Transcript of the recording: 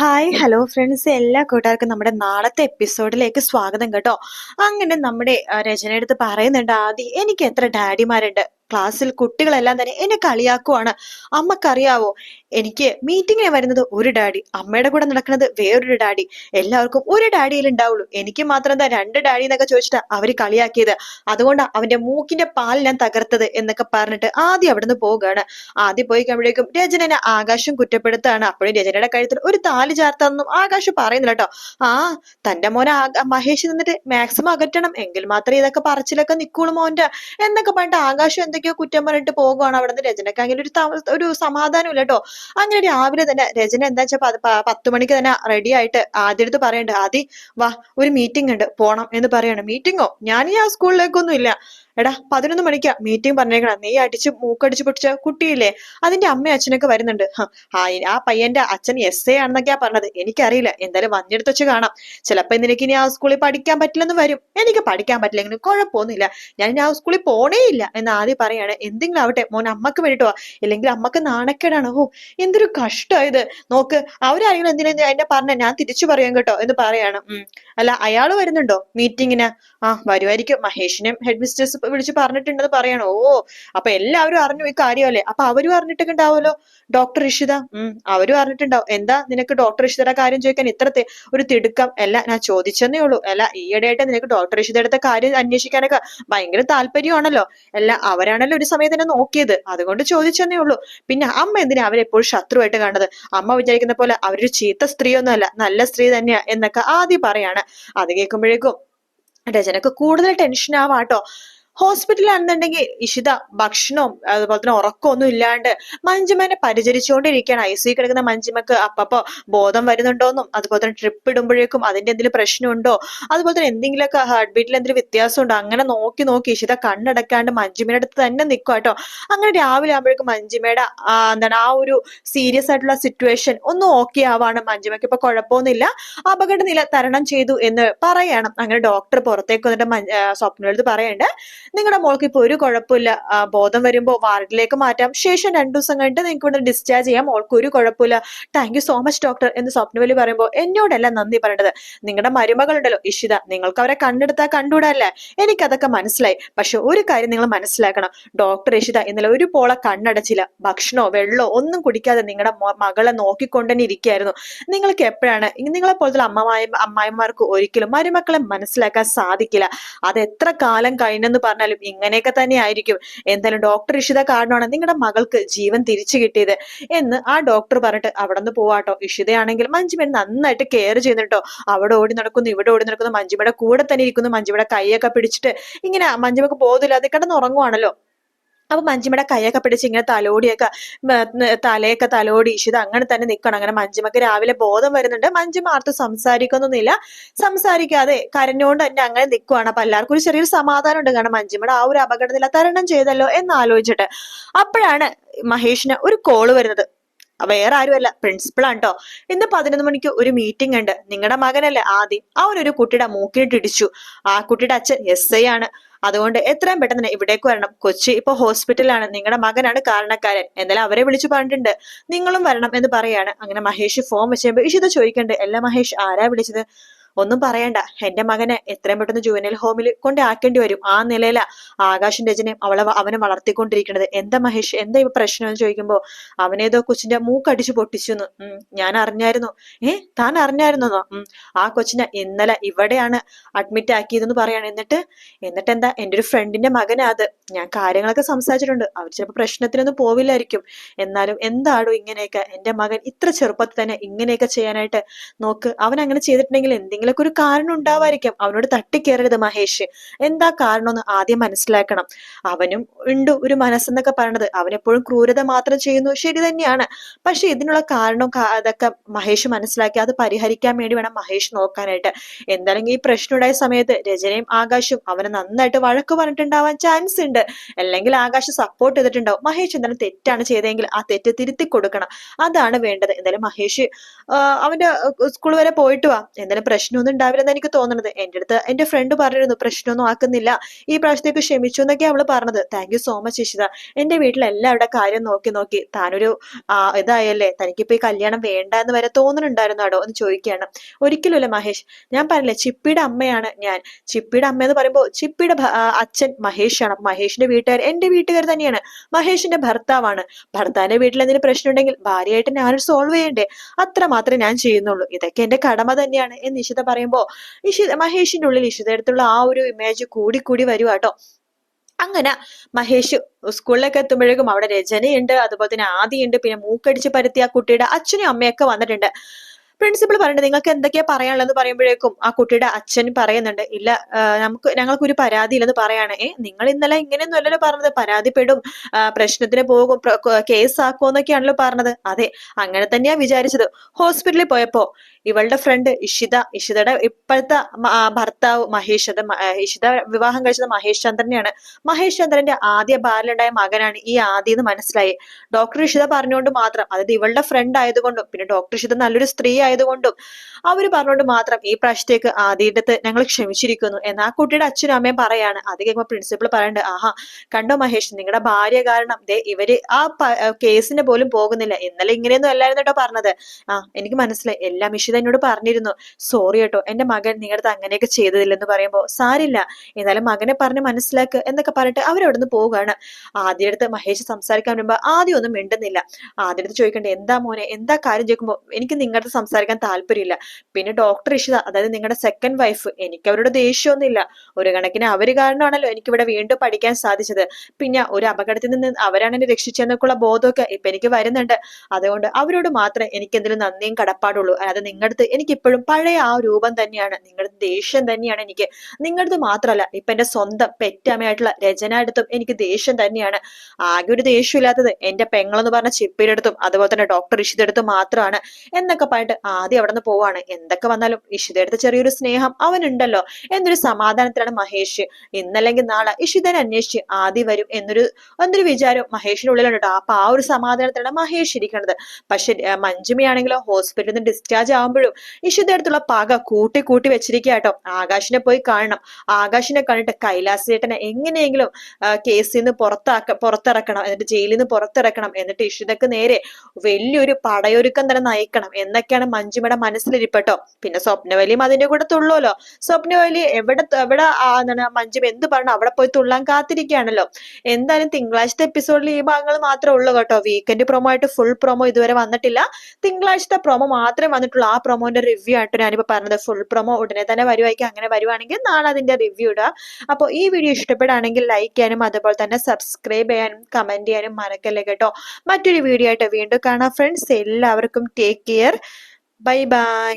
Hi hello friends എല്ലാ കൂട്ടുകാർക്കും നമ്മുടെ നാളത്തെ എപ്പിസോഡിലേക്ക് സ്വാഗതം കേട്ടോ. അങ്ങനെ നമ്മുടെ രചനയെടുത്ത് പറയുന്നുണ്ട് ആദ്യം എനിക്ക് എത്ര ഡാഡിമാരുണ്ട്? ക്ലാസ്സിൽ കുട്ടികളെല്ലാം തന്നെ എന്നെ കളിയാക്കുവാണ്. അമ്മക്കറിയാവോ? എനിക്ക് മീറ്റിങ്ങിന് വരുന്നത് ഒരു ഡാഡി അമ്മയുടെ കൂടെ നടക്കുന്നത് വേറൊരു ഡാഡി എല്ലാവർക്കും ഒരു ഡാഡിയിൽ ഉണ്ടാവുള്ളൂ. എനിക്ക് മാത്രം എന്താ രണ്ട് ഡാഡി എന്നൊക്കെ ചോദിച്ചിട്ടാ അവർ കളിയാക്കിയത്. അതുകൊണ്ട് അവന്റെ മൂക്കിന്റെ പാൽ ഞാൻ തകർത്തത് എന്നൊക്കെ പറഞ്ഞിട്ട് ആദ്യം അവിടുന്ന് പോവുകയാണ് ആദ്യം പോയി കഴിയുമ്പോഴേക്കും രചനനെ ആകാശം കുറ്റപ്പെടുത്താണ് അപ്പോഴും രചനയുടെ കഴുത്തിൽ ഒരു താലി ചാർത്താന്നും ആകാശം പറയുന്നില്ല കേട്ടോ. ആ തന്റെ മോനെ മഹേഷ് നിന്നിട്ട് മാക്സിമം അകറ്റണം. എങ്കിൽ മാത്രമേ ഇതൊക്കെ പറച്ചിലൊക്കെ നിക്കുള്ളൂ മോന്റെ എന്നൊക്കെ പറഞ്ഞിട്ട് ആകാശം എന്തൊക്കെയോ കുറ്റം പറഞ്ഞിട്ട് പോകുവാണ് അവിടെ നിന്ന് രചനക്ക് അങ്ങനെ ഒരു ഒരു സമാധാനം ഇല്ല കേട്ടോ. അങ്ങനെ രാവിലെ തന്നെ രചന എന്താ വെച്ചാൽ പത്ത് മണിക്ക് തന്നെ റെഡി ആയിട്ട് ആദ്യ അടുത്ത് പറയണ്ട്. ആദി വാ ഒരു മീറ്റിംഗ് ഉണ്ട്. പോണം എന്ന് പറയണം. മീറ്റിംഗോ ഞാൻ ഈ ആ സ്കൂളിലേക്കൊന്നും ഇല്ല. എടാ പതിനൊന്ന് മണിക്കാ മീറ്റിംഗ് പറഞ്ഞേക്കണം. നീ അടിച്ച് മൂക്കടിച്ച് പൊട്ടിച്ച കുട്ടിയില്ലേ? അതിന്റെ അമ്മയും അച്ഛനൊക്കെ വരുന്നുണ്ട്. ആ പയ്യന്റെ അച്ഛൻ എസ് എ ആണെന്നൊക്കെയാ പറഞ്ഞത്. എനിക്കറിയില്ല. എന്തായാലും വന്നെടുത്ത് വെച്ച് കാണാം. ചിലപ്പോ നിനക്ക് ഇനി ആ സ്കൂളിൽ പഠിക്കാൻ പറ്റില്ലെന്ന് വരും. എനിക്ക് പഠിക്കാൻ പറ്റില്ലെങ്കിലും കുഴപ്പമൊന്നുമില്ല. ഞാൻ ഇനി ആ സ്കൂളിൽ പോണേ ഇല്ല എന്ന് ആദ്യം പറയാണ്. എന്തെങ്കിലും ആവട്ടെ മോൻ അമ്മയ്ക്ക് വേണ്ടിട്ടോ ഇല്ലെങ്കിൽ അമ്മയ്ക്ക് നാണക്കേടാണ്. ഓ എന്തൊരു കഷ്ടമായത് നോക്ക് അവരാരെങ്കിലും എന്തിനാ എന്നെ പറഞ്ഞ? ഞാൻ തിരിച്ചു പറയാം കേട്ടോ എന്ന് പറയാണ്. അല്ല അയാൾ വരുന്നുണ്ടോ മീറ്റിങ്ങിന് ആ വരുമായിരിക്കും മഹേഷിനെയും ഹെഡ് മിസ്റ്റേഴ്സ് വിളിച്ച് പറഞ്ഞിട്ടുണ്ടെന്ന് പറയണോ? ഓ അപ്പൊ എല്ലാവരും അറിഞ്ഞു ഈ കാര്യമല്ലേ? അപ്പൊ അവരും അറിഞ്ഞിട്ടൊക്കെ ഉണ്ടാവുമല്ലോ ഡോക്ടർ ഇഷിത ഉം അവരും അറിഞ്ഞിട്ടുണ്ടാവും. എന്താ നിനക്ക് ഡോക്ടർ ഇഷിതയുടെ കാര്യം ചോദിക്കാൻ ഇത്രത്തെ ഒരു തിടുക്കം? അല്ല ഞാൻ ചോദിച്ചെന്നേ ഉള്ളൂ. അല്ല ഈയിടെയായിട്ട് നിനക്ക് ഡോക്ടർ ഇഷിതയുടെ കാര്യം അന്വേഷിക്കാനൊക്കെ ഭയങ്കര താല്പര്യമാണല്ലോ. അല്ല അവരാണല്ലോ ഒരു സമയത്ത് എന്നെ നോക്കിയത്. അതുകൊണ്ട് ചോദിച്ചെന്നേ ഉള്ളൂ. പിന്നെ അമ്മ എന്തിനാ അവരെപ്പോഴും ശത്രുവായിട്ട് കണ്ടത് അമ്മ വിചാരിക്കുന്ന പോലെ അവരൊരു ചീത്ത സ്ത്രീയൊന്നുമല്ല നല്ല സ്ത്രീ തന്നെയാ എന്നൊക്കെ ആദ്യം പറയാണ്. അത് കേൾക്കുമ്പോഴേക്കും രചനക്ക് കൂടുതൽ ടെൻഷൻ ആവാട്ടോ ഹോസ്പിറ്റലാണെന്നുണ്ടെങ്കിൽ ഇഷിത ഭക്ഷണവും അതുപോലെ തന്നെ ഉറക്കമൊന്നും ഇല്ലാണ്ട് മഞ്ജുമനെ പരിചരിച്ചുകൊണ്ടിരിക്കുകയാണ്. ഐ സി കിടക്കുന്ന മഞ്ജുമക്ക് അപ്പപ്പോ ബോധം വരുന്നുണ്ടോന്നും അതുപോലെ തന്നെ ട്രിപ്പ് ഇടുമ്പോഴേക്കും അതിന്റെ എന്തെങ്കിലും പ്രശ്നമുണ്ടോ അതുപോലെ തന്നെ എന്തെങ്കിലുമൊക്കെ ഹാർട്ട് ബീറ്റിൽ എന്തെങ്കിലും വ്യത്യാസമുണ്ടോ അങ്ങനെ നോക്കി നോക്കി ഇഷിത കണ്ണടക്കാണ്ട് മഞ്ജുമയുടെ അടുത്ത് തന്നെ നിൽക്കും കേട്ടോ അങ്ങനെ രാവിലെ ആകുമ്പോഴേക്കും മഞ്ജുമയുടെ എന്താണ് ആ ഒരു സീരിയസ് ആയിട്ടുള്ള സിറ്റുവേഷൻ ഒന്നും ഓക്കെ ആവാണ്. മഞ്ജുമയ്ക്ക് ഇപ്പൊ കുഴപ്പമൊന്നുമില്ല. അപകട നില തരണം ചെയ്തു എന്ന് പറയണം. അങ്ങനെ ഡോക്ടർ പുറത്തേക്ക് വന്നിട്ട് സ്വപ്നടുത്ത് പറയണ്ട്. നിങ്ങളുടെ മോൾക്ക് ഇപ്പൊ ഒരു കുഴപ്പമില്ല. ബോധം വരുമ്പോൾ വാർഡിലേക്ക് മാറ്റാം. ശേഷം രണ്ടു ദിവസം കഴിഞ്ഞിട്ട് നിങ്ങൾക്ക് ഇവിടെ ഡിസ്ചാർജ് ചെയ്യാം. മോൾക്ക് ഒരു കുഴപ്പമില്ല. Thank you so much doctor എന്ന് സ്വപ്നവലി പറയുമ്പോൾ എന്നോടല്ല നന്ദി പറയേണ്ടത് നിങ്ങളുടെ മരുമകളുണ്ടല്ലോ ഇഷിത. നിങ്ങൾക്ക് അവരെ കണ്ടെടുത്താൽ കണ്ടുകൂടല്ലേ? എനിക്കതൊക്കെ മനസ്സിലായി. പക്ഷെ ഒരു കാര്യം നിങ്ങൾ മനസ്സിലാക്കണം. ഡോക്ടർ ഇഷിത ഇന്നലെ ഒരു പോള കണ്ണടച്ചില്ല. ഭക്ഷണോ വെള്ളമോ ഒന്നും കുടിക്കാതെ നിങ്ങളുടെ മകളെ നോക്കിക്കൊണ്ട് തന്നെ ഇരിക്കുകയായിരുന്നു നിങ്ങൾക്ക് എപ്പോഴാണ്? നിങ്ങളെ പോലത്തെ അമ്മമായ അമ്മായിമാർക്ക് ഒരിക്കലും മരുമക്കളെ മനസ്സിലാക്കാൻ സാധിക്കില്ല. അത് എത്ര കാലം കഴിഞ്ഞെന്ന് പറഞ്ഞാലും ഇങ്ങനെയൊക്കെ തന്നെ ആയിരിക്കും. എന്തായാലും ഡോക്ടർ ഇഷിത കാരണമാണ് നിങ്ങളുടെ മകൾക്ക് ജീവൻ തിരിച്ചു കിട്ടിയത് എന്ന് ആ ഡോക്ടർ പറഞ്ഞിട്ട് അവിടെ നിന്ന് പോവാട്ടോ ഇഷിതയാണെങ്കിൽ മഞ്ജുമൻ നന്നായിട്ട് കെയർ ചെയ്യുന്നുട്ടോ അവിടെ ഓടി നടക്കുന്നു ഇവിടെ ഓടി നടക്കുന്നു മഞ്ജുമയുടെ കൂടെ തന്നെ ഇരിക്കുന്നു മഞ്ജുമയുടെ കൈയൊക്കെ പിടിച്ചിട്ട് ഇങ്ങനെ മഞ്ജുമക്ക് ബോധമില്ലാതെ കിടന്ന് ഉറങ്ങുവാണല്ലോ അപ്പൊ മഞ്ജിമയുടെ കൈയൊക്കെ പിടിച്ച് ഇങ്ങനെ തലോടിയൊക്കെ തലയൊക്കെ തലോടി ഇഷിത് അങ്ങനെ തന്നെ നിൽക്കണം അങ്ങനെ മഞ്ജിമക്ക് രാവിലെ ബോധം വരുന്നുണ്ട്. മഞ്ജിമ ആർത്ത് സംസാരിക്കുന്നൊന്നുമില്ല. സംസാരിക്കാതെ കരഞ്ഞുകൊണ്ട് തന്നെ അങ്ങനെ നിൽക്കുവാണ് അപ്പൊ എല്ലാവർക്കും ഒരു ചെറിയൊരു സമാധാനം ഉണ്ട്. കാരണം മഞ്ജിമയുടെ ആ ഒരു അപകടത്തിൽ തരണം ചെയ്തല്ലോ എന്ന് ആലോചിച്ചിട്ട് അപ്പോഴാണ് മഹേഷിന് ഒരു കോൾ വരുന്നത്. വേറെ ആരുമല്ല. പ്രിൻസിപ്പൾ കേട്ടോ ഇന്ന് പതിനൊന്ന് മണിക്ക് ഒരു മീറ്റിംഗ് ഉണ്ട്. നിങ്ങളുടെ മകനല്ലേ ആദ്യം. അവനൊരു കുട്ടിയുടെ മൂക്കിനിട്ടിടിച്ചു ആ കുട്ടിയുടെ അച്ഛൻ എസ് ഐ ആണ്. അതുകൊണ്ട് എത്രയും പെട്ടെന്ന് തന്നെ ഇവിടേക്ക് വരണം. കൊച്ചി ഇപ്പൊ ഹോസ്പിറ്റലാണ് നിങ്ങളുടെ മകനാണ് കാരണക്കാരൻ. എന്നാലും അവരെ വിളിച്ചു പറഞ്ഞിട്ടുണ്ട്. നിങ്ങളും വരണം എന്ന് പറയാണ്. അങ്ങനെ മഹേഷ് ഫോം വെച്ചപ്പോ ഇഷിത ചോദിക്കണ്ട് അല്ല മഹേഷ് ആരാ വിളിച്ചത്? ഒന്നും പറയണ്ട. എന്റെ മകനെ എത്രയും പെട്ടെന്ന് ജുവനൽ ഹോമിൽ കൊണ്ട് ആക്കേണ്ടി വരും. ആ നിലയില ആകാശം രചനയും അവളെ അവനെ വളർത്തിക്കൊണ്ടിരിക്കുന്നത് എന്താ മഹേഷ്? എന്താ ഇപ്പൊ പ്രശ്നം എന്ന് ചോദിക്കുമ്പോ അവനേതോ കൊച്ചിന്റെ മൂക്കടിച്ചു പൊട്ടിച്ചു എന്ന് ഞാൻ അറിഞ്ഞായിരുന്നു. ഏ താൻ അറിഞ്ഞായിരുന്നോ? ആ കൊച്ചിനെ ഇന്നലെ ഇവിടെയാണ് അഡ്മിറ്റ് ആക്കിയതെന്ന് പറയാണ്. എന്നിട്ട് എന്നിട്ട് എന്താ എന്റെ ഒരു ഫ്രണ്ടിന്റെ മകനാ അത്. ഞാൻ കാര്യങ്ങളൊക്കെ സംസാരിച്ചിട്ടുണ്ട്. അവർ ചിലപ്പോൾ പ്രശ്നത്തിനൊന്നും പോവില്ലായിരിക്കും. എന്നാലും എന്താണോ ഇങ്ങനെയൊക്കെ? എന്റെ മകൻ ഇത്ര ചെറുപ്പത്തിൽ തന്നെ ഇങ്ങനെയൊക്കെ ചെയ്യാനായിട്ട് നോക്ക്. അവൻ അങ്ങനെ ചെയ്തിട്ടുണ്ടെങ്കിൽ എന്തെങ്കിലുമൊക്കെ ഒരു കാരണം ഉണ്ടാവായിരിക്കും. അവനോട് തട്ടിക്കേറരുത് മഹേഷ്. എന്താ കാരണം എന്ന് ആദ്യം മനസ്സിലാക്കണം. അവനും ഉണ്ട് ഒരു മനസ്സെന്നൊക്കെ പറയണത്. അവനെപ്പോഴും ക്രൂരത മാത്രം ചെയ്യുന്നു. ശരി തന്നെയാണ്. പക്ഷെ ഇതിനുള്ള കാരണം അതൊക്കെ മഹേഷ് മനസ്സിലാക്കി അത് പരിഹരിക്കാൻ വേണ്ടി വേണം മഹേഷ് നോക്കാനായിട്ട്. എന്തായാലും ഈ പ്രശ്നം ഉണ്ടായ സമയത്ത് രചനയും ആകാശും അവനെ നന്നായിട്ട് വഴക്ക് പറഞ്ഞിട്ടുണ്ടാവാൻ ചാൻസ് ഉണ്ട്. അല്ലെങ്കിൽ ആകാശ് സപ്പോർട്ട് ചെയ്തിട്ടുണ്ടാവും. മഹേഷ് എന്തായാലും തെറ്റാണ് ചെയ്തതെങ്കിൽ ആ തെറ്റ് തിരുത്തി കൊടുക്കണം. അതാണ് വേണ്ടത്. എന്തായാലും മഹേഷ് അവന്റെ സ്കൂൾ വരെ പോയിട്ട് വാ. എന്തായാലും പ്രശ്നം പ്രശ്നമൊന്നും ഉണ്ടാവില്ലെന്ന് എനിക്ക് തോന്നുന്നത് എന്റെ അടുത്ത് എന്റെ ഫ്രണ്ട് പറഞ്ഞിരുന്നു പ്രശ്നമൊന്നും ആക്കുന്നില്ല. ഈ പ്രാവശ്യത്തേക്ക് ക്ഷമിച്ചു എന്നൊക്കെ അവൾ പറഞ്ഞത്. Thank you so much Ishita. എന്റെ വീട്ടിലെല്ലാവരുടെ കാര്യം നോക്കി നോക്കി താനൊരു ഇതായല്ലേ? തനിക്കിപ്പോ ഈ കല്യാണം വേണ്ട എന്ന് വരെ തോന്നുന്നുണ്ടായിരുന്നാടോ എന്ന് ചോദിക്കുകയാണ്. ഒരിക്കലുമല്ല മഹേഷ്. ഞാൻ പറഞ്ഞില്ലേ ചിപ്പിയുടെ അമ്മയാണ് ഞാൻ. ചിപ്പിയുടെ അമ്മ എന്ന് പറയുമ്പോൾ ചിപ്പിയുടെ അച്ഛൻ മഹേഷാണ്. അപ്പൊ മഹേഷിന്റെ വീട്ടുകാർ എന്റെ വീട്ടുകാർ തന്നെയാണ്. മഹേഷിന്റെ ഭർത്താവാണ്. ഭർത്താവിന്റെ വീട്ടിൽ എന്തെങ്കിലും പ്രശ്നം ഉണ്ടെങ്കിൽ ഭാര്യയായിട്ട് ഞാൻ സോൾവ് ചെയ്യണ്ടേ? അത്ര മാത്രമേ ഞാൻ ചെയ്യുന്നുള്ളൂ. ഇതൊക്കെ എന്റെ കടമ തന്നെയാണ് എന്ന് ഇഷിത പറയുമ്പോൾ ഇഷിത മഹേഷിന്റെ ഉള്ളിൽ ഇഷിത അടുത്തുള്ള ആ ഒരു ഇമേജ് കൂടി കൂടി വരുവാട്ടോ അങ്ങനെ മഹേഷ് സ്കൂളിലേക്ക് എത്തുമ്പോഴേക്കും അവിടെ രചനയുണ്ട് അതുപോലെ തന്നെ ആദിയുണ്ട് പിന്നെ മൂക്കടിച്ച് പരത്തിയ കുട്ടിയുടെ അച്ഛനും അമ്മയൊക്കെ വന്നിട്ടുണ്ട്. പ്രിൻസിപ്പൾ പറയുന്നത് നിങ്ങൾക്ക് എന്തൊക്കെയാ പറയാനുള്ളതെന്ന് പറയുമ്പോഴേക്കും ആ കുട്ടിയുടെ അച്ഛൻ പറയുന്നുണ്ട് ഇല്ല നമുക്ക് ഞങ്ങൾക്ക് ഒരു പരാതി ഇല്ലെന്ന് പറയാണ്. ഏ നിങ്ങൾ ഇന്നലെ ഇങ്ങനെയൊന്നും അല്ലല്ലോ പറഞ്ഞത്. പരാതിപ്പെടും പ്രശ്നത്തിന് പോകും കേസ് എന്നൊക്കെയാണല്ലോ പറഞ്ഞത്. അതെ അങ്ങനെ തന്നെയാ വിചാരിച്ചത്. ഹോസ്പിറ്റലിൽ പോയപ്പോ ഇവളുടെ ഫ്രണ്ട് ഇഷിത ഇഷിതയുടെ ഇപ്പോഴത്തെ ഭർത്താവ് മഹേഷ് അത് ഇഷിത വിവാഹം കഴിച്ചത് മഹേഷ് ചന്ദ്രനെയാണ്. മഹേഷ് ചന്ദ്രന്റെ ആദ്യ ബാലുണ്ടായ മകനാണ് ഈ ആദ്യം എന്ന് മനസ്സിലായി. ഡോക്ടർ ഇഷിത പറഞ്ഞുകൊണ്ട് മാത്രം അതായത് ഇവളുടെ ഫ്രണ്ട് ആയതുകൊണ്ടും പിന്നെ ഡോക്ടർ ഇഷിത നല്ലൊരു സ്ത്രീ ആയതുകൊണ്ടും അവർ പറഞ്ഞുകൊണ്ട് മാത്രം ഈ പ്രാവശ്യത്തേക്ക് ആദ്യത്തെ ഞങ്ങൾ ക്ഷമിച്ചിരിക്കുന്നു. എന്നാ ആ കുട്ടിയുടെ അച്ഛനും അമ്മയും പറയാണ്. അത് കേൾക്കുമ്പോൾ പ്രിൻസിപ്പൾ പറയണ്ട് ആഹാ കണ്ടോ മഹേഷ് നിങ്ങളുടെ ഭാര്യ കാരണം ദേ ഇവർ ആ കേസിന് പോലും പോകുന്നില്ല. ഇന്നലെ ഇങ്ങനെയൊന്നും അല്ലായിരുന്നു കേട്ടോ പറഞ്ഞത്. ആ എനിക്ക് മനസ്സിലായി. എല്ലാം ഇഷിത എന്നോട് പറഞ്ഞിരുന്നു സോറി കേട്ടോ എന്റെ മകൻ നിങ്ങളുടെ അങ്ങനെയൊക്കെ ചെയ്തതില്ലെന്ന് പറയുമ്പോൾ സാരില്ല എന്നാലും മകനെ പറഞ്ഞ് മനസ്സിലാക്ക് എന്നൊക്കെ പറഞ്ഞിട്ട് അവരവിടുന്ന് പോവുകയാണ്. ആദ്യ അടുത്ത് മഹേഷ് സംസാരിക്കാൻ വരുമ്പോൾ ആദ്യം ഒന്നും മിണ്ടുന്നില്ല. ആദ്യ അടുത്ത് ചോദിക്കണ്ടേ എന്താ മോനെ എന്താ കാര്യം? ചോദിക്കുമ്പോൾ എനിക്ക് നിങ്ങളുടെ സംസാരിക്കാൻ താല്പര്യമില്ല. പിന്നെ ഡോക്ടർ ഇഷിത അതായത് നിങ്ങളുടെ സെക്കൻഡ് വൈഫ് എനിക്ക് അവരോട് ദേഷ്യമൊന്നുമില്ല. ഒരു കണക്കിന് അവർ കാരണമാണല്ലോ എനിക്ക് ഇവിടെ വീണ്ടും പഠിക്കാൻ സാധിച്ചത്. പിന്നെ ഒരു അപകടത്തിൽ നിന്ന് അവരാണ് എന്നെ രക്ഷിച്ചെന്നൊക്കെയുള്ള ബോധമൊക്കെ ഇപ്പൊ എനിക്ക് വരുന്നുണ്ട്. അതുകൊണ്ട് അവരോട് മാത്രമേ എനിക്ക് എന്തെങ്കിലും നന്ദിയും കടപ്പാടുള്ളൂ അല്ലാതെ നിങ്ങളുടെ എനിക്ക് ഇപ്പോഴും പഴയ ആ രൂപം തന്നെയാണ്. നിങ്ങളുടെ ദേഷ്യം തന്നെയാണ് എനിക്ക്. നിങ്ങളുടെ മാത്രമല്ല ഇപ്പൊ എന്റെ സ്വന്തം പെറ്റമ്മയായിട്ടുള്ള രചന അടുത്തും എനിക്ക് ദേഷ്യം തന്നെയാണ്. ആകെ ഒരു ദേഷ്യമില്ലാത്തത് എന്റെ പെങ്ങളെന്ന് പറഞ്ഞ ചിപ്പിയുടെ അടുത്തും അതുപോലെ തന്നെ ഡോക്ടർ ഇഷിത അടുത്തും മാത്രമാണ് എന്നൊക്കെ പറഞ്ഞിട്ട് ആദ്യം അവിടെ നിന്ന് പോവാണ്. എന്തൊക്കെ വന്നാലും ഇഷിത അടുത്ത് ചെറിയൊരു സ്നേഹം അവനുണ്ടല്ലോ. എന്നൊരു സമാധാനത്തിലാണ് മഹേഷ്. ഇന്നല്ലെങ്കിൽ നാളെ ഇഷിതനെ അന്വേഷിച്ച് ആദ്യം വരും എന്നൊരു എന്നൊരു വിചാരം മഹേഷിന്റെ ഉള്ളിലുണ്ട്. അപ്പൊ ആ ഒരു സമാധാനത്തിലാണ് മഹേഷ് ഇരിക്കുന്നത് പക്ഷെ മഞ്ജുമയാണെങ്കിലോ ഹോസ്പിറ്റലിൽ നിന്ന് ഡിസ്ചാർജ് ആകുമ്പോഴും ഇഷിത അടുത്തുള്ള പക കൂട്ടി കൂട്ടി വെച്ചിരിക്കുക കേട്ടോ ആകാശിനെ പോയി കാണണം. ആകാശിനെ കണ്ടിട്ട് കൈലാസേട്ടനെ എങ്ങനെയെങ്കിലും കേസിൽ നിന്ന് പുറത്താക്ക പുറത്തിറക്കണം. എന്നിട്ട് ജയിലിൽ നിന്ന് പുറത്തിറക്കണം. എന്നിട്ട് ഇഷുദക്ക് നേരെ വലിയൊരു പടയൊരുക്കം തന്നെ നയിക്കണം. എന്നൊക്കെയാണ് മഞ്ജുമയുടെ മനസ്സിലിരിപ്പട്ടോ. പിന്നെ സ്വപ്നവലിയും അതിന്റെ കൂടെ തുള്ളുമല്ലോ സ്വപ്നവലി എവിടെ എവിടെ എന്താണ് മഞ്ജുമ എന്ത് പറഞ്ഞു? അവിടെ പോയി തുള്ളാൻ കാത്തിരിക്കുകയാണല്ലോ. എന്തായാലും തിങ്കളാഴ്ചത്തെ എപ്പിസോഡിൽ ഈ ഭാഗങ്ങൾ മാത്രമേ ഉള്ളൂ കേട്ടോ. വീക്കെൻഡ് പ്രൊമോ ആയിട്ട് ഫുൾ പ്രൊമോ ഇതുവരെ വന്നിട്ടില്ല. തിങ്കളാഴ്ചത്തെ പ്രൊമോ മാത്രമേ വന്നിട്ടുള്ളൂ. ആ പ്രൊമോന്റെ റിവ്യൂ ആയിട്ട് ഞാനിപ്പോ പറഞ്ഞത്. ഫുൾ പ്രൊമോ ഉടനെ തന്നെ വരുവായിരിക്കും. അങ്ങനെ വരുവാണെങ്കിൽ നാളെ അതിന്റെ റിവ്യൂ ഇടുക അപ്പോൾ ഈ വീഡിയോ ഇഷ്ടപ്പെടുകയാണെങ്കിൽ ലൈക്ക് ചെയ്യാനും അതുപോലെ തന്നെ സബ്സ്ക്രൈബ് ചെയ്യാനും കമന്റ് ചെയ്യാനും മറക്കല്ലേ കേട്ടോ. മറ്റൊരു വീഡിയോ ആയിട്ട് വീണ്ടും കാണാം. ഫ്രണ്ട്സ് എല്ലാവർക്കും ടേക്ക് കെയർ ബൈ ബൈ